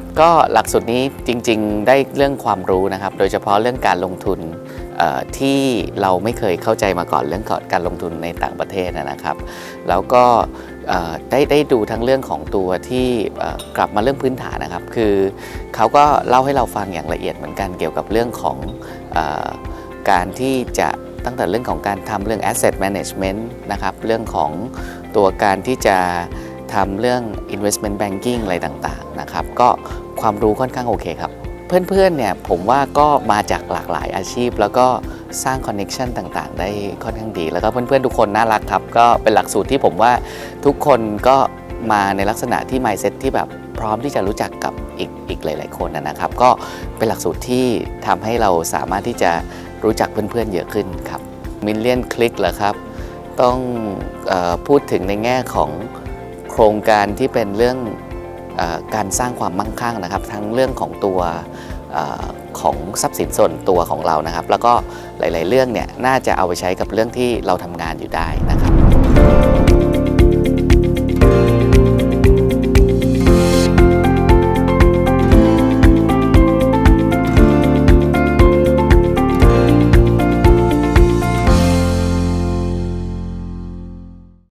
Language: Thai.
ครับก็หลักสูตรนี้จริง ๆ ได้เรื่องความรู้นะครับ โดยเฉพาะเรื่องการลงทุนที่เราไม่เคยเข้าใจมาก่อนเรื่องการลงทุนในต่างประเทศนะครับ แล้วก็ได้ได้ดูทั้งเรื่องของตัวที่กลับมาเรื่องพื้นฐานนะครับ คือเขาก็เล่าให้เราฟังอย่างละเอียดเหมือนกันเกี่ยวกับเรื่องของอการที่จะตั้งแต่เรื่องของการทำเรื่อง asset management นะครับ เรื่องของตัวการที่จะ ทำเรื่อง investment banking อะไรต่างๆนะครับก็ความรู้ค่อนข้างโอเคครับ เพื่อนๆเนี่ยผมว่าก็มาจากหลากหลายอาชีพ แล้วก็สร้างคอนเน็ชันต่างๆ ได้ค่อนข้างดี แล้วก็เพื่อนๆทุกคนน่ารักครับ ก็เป็นหลักสูตรที่ผมว่าทุกคนก็มาในลักษณะที่ mindset ที่แบบพร้อมที่จะรู้จักกับอีกอีกหลาย ๆ คนนะครับ ก็เป็นหลักสูตรที่ทำให้เราสามารถที่จะรู้จักเพื่อนๆเยอะขึ้นครับมิลเลียนคลิกเหรอครับ ต้องออพูดถึงในแง่ของ ครงการที่เป็นเรื่องอการสร้างความมั่งคั่งนะครับ ทั้งเรื่องของตัวออของทรัพย์สินส่วนตัวของเรานะครับ แล้วก็หลาย ๆ เรื่องเนี่ยน่าจะเอาไปใช้กับเรื่องที่เราทำงานอยู่ได้นะครับ